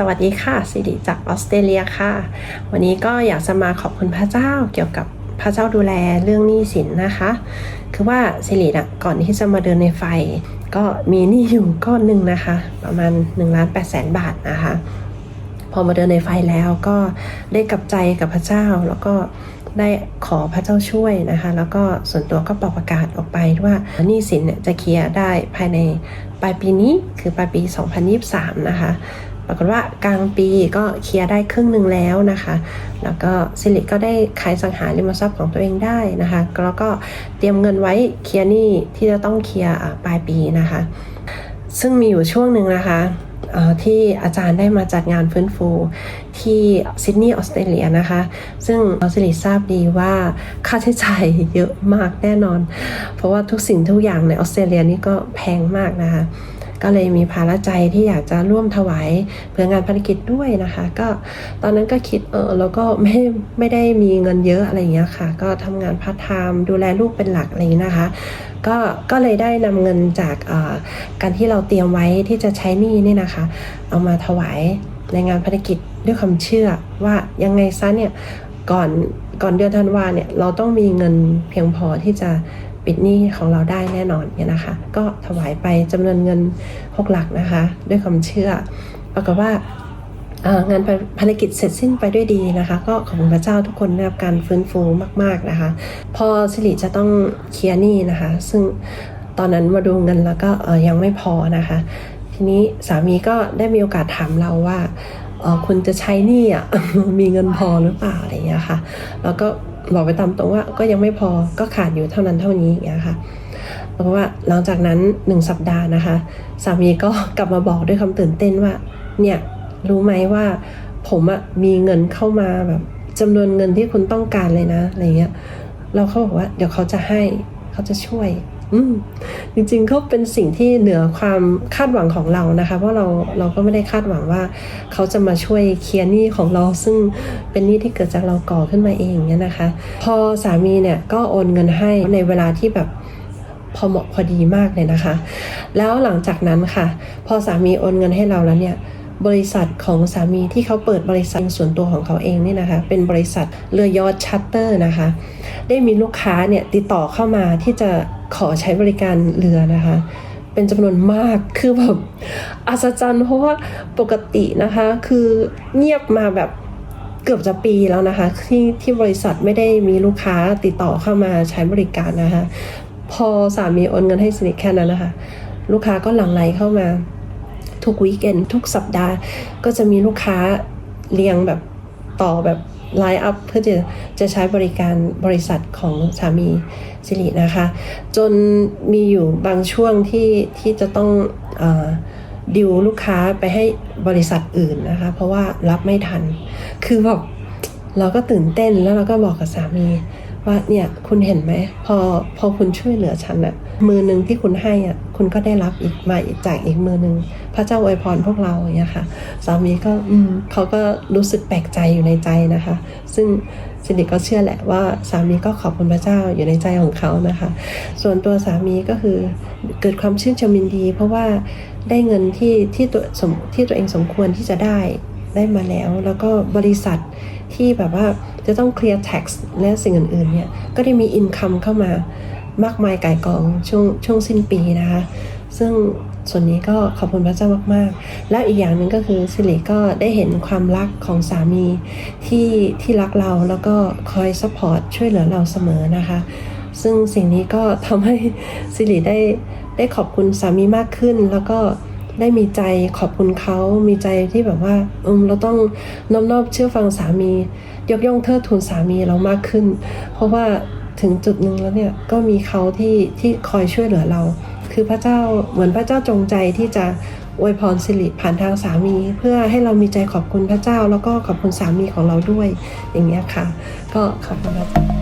สวัสดีค่ะสิริจากออสเตรเลียค่ะ วันนี้ก็อยากจะมาขอบคุณพระเจ้าเกี่ยวกับพระเจ้าดูแลเรื่องหนี้สินนะคะ คือว่าสิรินะก่อนที่จะมาเดินในไฟ ก็มีหนี้อยู่ก้อนหนึ่งนะคะ ประมาณ1ล้าน8แสนบาทนะคะ พอมาเดินในไฟแล้วก็ได้กลับใจกับพระเจ้าแล้วก็ได้ขอพระเจ้าช่วยนะคะ แล้วก็ส่วนตัวก็ประกาศออกไปว่าหนี้สินเนี่ยจะเคลียร์ได้ภายในปลายปีนี้คือปลายปี 2023 นะคะ ปรากฏว่ากลางปีก็เคลียร์ได้ครึ่งหนึ่งแล้วนะคะ แล้วก็สิริก็ได้ขายสังหาริมทรัพย์ของตัวเองได้นะคะ แล้วก็เตรียมเงินไว้เคลียร์หนี้ที่จะต้องเคลียร์ปลายปีนะคะ ซึ่งมีอยู่ช่วงหนึ่งนะคะที่อาจารย์ได้มาจัดงานฟื้นฟูที่ซิดนีย์ออสเตรเลียนะคะ ซึ่งออสเตรเลียทราบดีว่าค่าใช้จ่ายเยอะมากแน่นอน เพราะว่าทุกสิ่งทุกอย่างในออสเตรเลียนี่ก็แพงมากนะคะ ก็เลยมีภาระใจที่อยากจะร่วมถวายเพื่องานภารกิจด้วยนะคะ ก็ตอนนั้นก็คิดเออแล้วก็ไม่ไม่ได้มีเงินเยอะอะไรอย่างเงี้ยค่ะ ก็ทำงานพาร์ทไทม์ดูแลลูกเป็นหลักอะไรอย่างนี้นะคะ ก็ก็เลยได้นำเงินจากการที่เราเตรียมไว้ที่จะใช้หนี้นี่นะคะ เอามาถวายในงานภารกิจด้วยความเชื่อว่ายังไงซะเนี่ยก่อนก่อนเดือนธันวาเนี่ยเราต้องมีเงินเพียงพอที่จะ ปิดหนี้ของเราได้แน่นอนเนี่ยนะคะ ก็ถวายไปจำนวนเงินหกหลักนะคะ ด้วยความเชื่อปรากฏว่างานภารกิจเสร็จสิ้นไปด้วยดีนะคะ ก็ขอบคุณพระเจ้าทุกคนได้รับการฟื้นฟูมาก ๆนะคะ พอสิริจะต้องเคลียร์หนี้นะคะ ซึ่งตอนนั้นมาดูเงินแล้วก็ยังไม่พอนะคะ ทีนี้สามีก็ได้มีโอกาสถามเราว่าคุณจะใช้หนี้อะมีเงินพอหรือเปล่าอะไรอย่างเงี้ยค่ะ แล้วก็ บอกไปตามตรงว่าก็ยังไม่พอก็ขาดอยู่เท่านั้นเท่านี้อย่างเงี้ยค่ะเพราะว่าหลังจากนั้นหนึ่งสัปดาห์นะคะ สามีก็กลับมาบอกด้วยความตื่นเต้นว่า เนี่ยรู้ไหมว่าผมอะมีเงินเข้ามาแบบจำนวนเงินที่คุณต้องการเลยนะอะไรเงี้ย เราเขาบอกว่าเดี๋ยวเขาจะให้เขาจะช่วย อืมจริงๆเขาเป็นสิ่งที่เหนือความคาดหวังของเรานะคะ เพราะเราเราก็ไม่ได้คาดหวังว่า เขาจะมาช่วยเคลียร์หนี้ของเราซึ่งเป็นหนี้ที่เกิดจากเราก่อขึ้นมาเองเนี่ยนะคะ พอสามีเนี่ยก็โอนเงินให้ในเวลาที่แบบพอเหมาะพอดีมากเลยนะคะ แล้วหลังจากนั้นค่ะ พอสามีโอนเงินให้เราแล้วเนี่ย บริษัทของสามีที่เขาเปิดบริษัทส่วนตัวของเขาเองเนี่ยนะคะ เป็นบริษัทเรือยอชต์ชัตเตอร์นะคะ ได้มีลูกค้าเนี่ยติดต่อเข้ามาที่จะขอใช้บริการเรือนะคะ เป็นจำนวนมากคือแบบอัศจรรย์เพราะว่าปกตินะคะคือเงียบมาแบบเกือบจะปีแล้วนะคะที่ที่บริษัทไม่ได้มีลูกค้าติดต่อเข้ามาใช้บริการนะคะ พอสามีโอนเงินให้สนิทแค่นั้นนะคะ ลูกค้าก็หลั่งไหลเข้ามา ทุกวีคเอนทุกสัปดาห์ ก็จะมีลูกค้าเรียงแบบต่อแบบไลน์อัพเพื่อจะจะใช้บริการบริษัทของสามีสิรินะคะ จนมีอยู่บางช่วงที่ที่จะต้องอดิวลูกค้าไปให้บริษัทอื่นนะคะ เพราะว่ารับไม่ทัน คือแบบเราก็ตื่นเต้นแล้วเราก็บอกกับสามี ว่าเนี่ยคุณเห็นไหมพอพอคุณช่วยเหลือฉันอะมือหนึ่งที่คุณให้อะคุณก็ได้รับอีกมาอีกจากอีกมือหนึ่งพระเจ้าอวยพรพวกเราอย่างเงี้ยค่ะสามีก็อืเขาก็รู้สึกแปลกใจอยู่ในใจนะคะ ซึ่งสิริก็เชื่อแหละว่าสามีก็ขอบคุณพระเจ้าอยู่ในใจของเขานะคะ ส่วนตัวสามีก็คือเกิดความชื่นชมินดี เพราะว่าได้เงินที่ที่ตัวสมที่ตัวเองสมควรที่จะได้ ได้มาแล้ว แล้วก็บริษัทที่แบบว่าจะต้องเคลียร์ tax และสิ่งอื่นๆเนี่ยก็ได้มีอินคัมเข้ามามากมายก่ายกองช่วงช่วงสิ้นปีนะคะ ซึ่งส่วนนี้ก็ขอบคุณพระเจ้ามากๆ แล้วอีกอย่างหนึ่งก็คือสิริก็ได้เห็นความรักของสามีที่ที่รักเราแล้วก็คอยซัพพอร์ตช่วยเหลือเราเสมอนะคะ ซึ่งสิ่งนี้ก็ทำให้สิริได้ได้ขอบคุณสามีมากขึ้นแล้วก็ ได้มีใจขอบคุณเขามีใจที่แบบว่าอืมเราต้องน้อมนอบเชื่อฟังสามี ยกย่องเทิดทูนสามีเรามากขึ้น เพราะว่าถึงจุดหนึ่งแล้วเนี่ยก็มีเขาที่ที่คอยช่วยเหลือเรา คือพระเจ้าเหมือนพระเจ้าจงใจที่จะอวยพรสิริผ่านทางสามี เพื่อให้เรามีใจขอบคุณพระเจ้า แล้วก็ขอบคุณสามีของเราด้วย อย่างเงี้ยค่ะ ก็ขอบคุณพระเจ้า